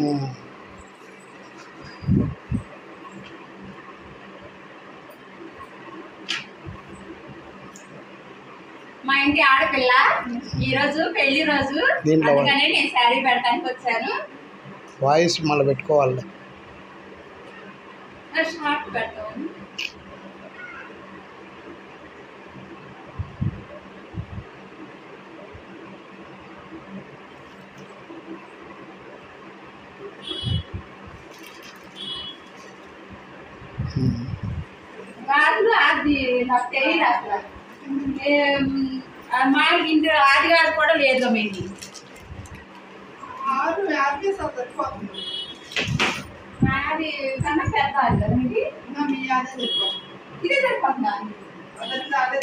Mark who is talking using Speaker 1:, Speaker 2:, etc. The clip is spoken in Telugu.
Speaker 1: ఉమ్.
Speaker 2: మా ఇంటి ఆడపిల్ల ఈ రోజు పెళ్లి రోజు
Speaker 1: దీంట్లో
Speaker 2: అందుకనే నేను శారీ పెడటానికి వచ్చాను
Speaker 1: వాయిస్ మళ్ళీ పెట్టుకోవాలి
Speaker 2: షార్ట్ పెడతాను కాదు అది నాకు తెలియదు అసలు. మా ఇంటి ఆది గారు కూడా లేదు
Speaker 3: సరిపోతుంది
Speaker 2: మాది కన్నా పెద్ద ఆది కదా మీది?
Speaker 3: అదే
Speaker 2: ఇదే సరిపోతుందా?
Speaker 3: అదే.